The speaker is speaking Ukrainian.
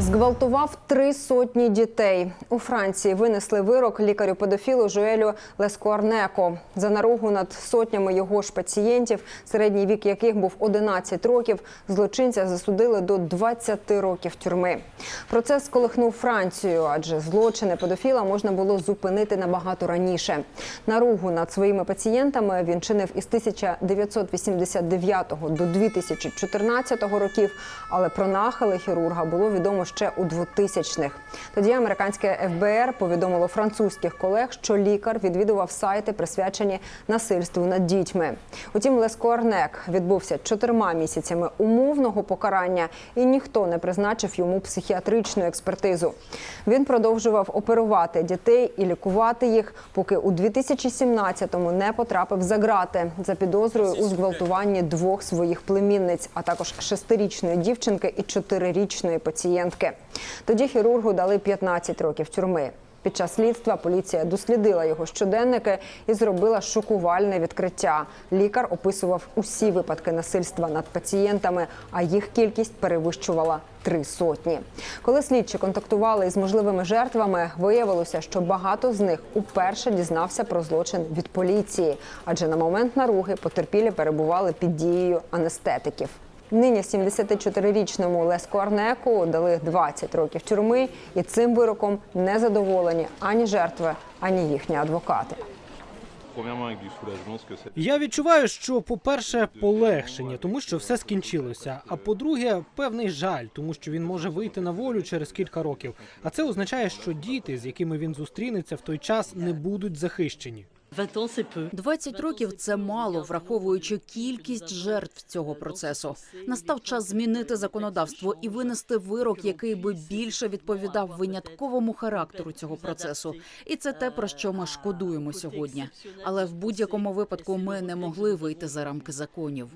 Зґвалтував три сотні дітей. У Франції винесли вирок лікарю-педофілу Жуелю Лескуарнеко за наругу над сотнями його ж пацієнтів, середній вік яких був 11 років. Злочинця засудили до 20 років тюрми. Процес сколихнув Францію, адже злочини педофіла можна було зупинити набагато раніше. Наругу над своїми пацієнтами він чинив із 1989 до 2014 років, але про нахили хірурга було відомо ще у 2000-х. Тоді американське ФБР повідомило французьких колег, що лікар відвідував сайти, присвячені насильству над дітьми. Утім, Лескуарнек відбувся чотирма місяцями умовного покарання, і ніхто не призначив йому психіатричну експертизу. Він продовжував оперувати дітей і лікувати їх, поки у 2017-му не потрапив за грати за підозрою у зґвалтуванні двох своїх племінниць, а також шестирічної дівчинки і чотирирічної пацієнтки. Тоді хірургу дали 15 років тюрми. Під час слідства поліція дослідила його щоденники і зробила шокувальне відкриття. Лікар описував усі випадки насильства над пацієнтами, а їх кількість перевищувала три сотні. Коли слідчі контактували із можливими жертвами, виявилося, що багато з них уперше дізнався про злочин від поліції, адже на момент наруги потерпілі перебували під дією анестетиків. Нині 74-річному Леску Арнеку дали 20 років тюрми, і цим вироком не задоволені ані жертви, ані їхні адвокати. Я відчуваю, що, по-перше, полегшення, тому що все скінчилося. А по-друге, певний жаль, тому що він може вийти на волю через кілька років. А це означає, що діти, з якими він зустрінеться в той час, не будуть захищені. 20 ans, c'est peu. 20 років це мало, враховуючи кількість жертв цього процесу. Настав час змінити законодавство і винести вирок, який би більше відповідав винятковому характеру цього процесу. І це те, про що ми шкодуємо сьогодні. Але в будь-якому випадку ми не могли вийти за рамки законів.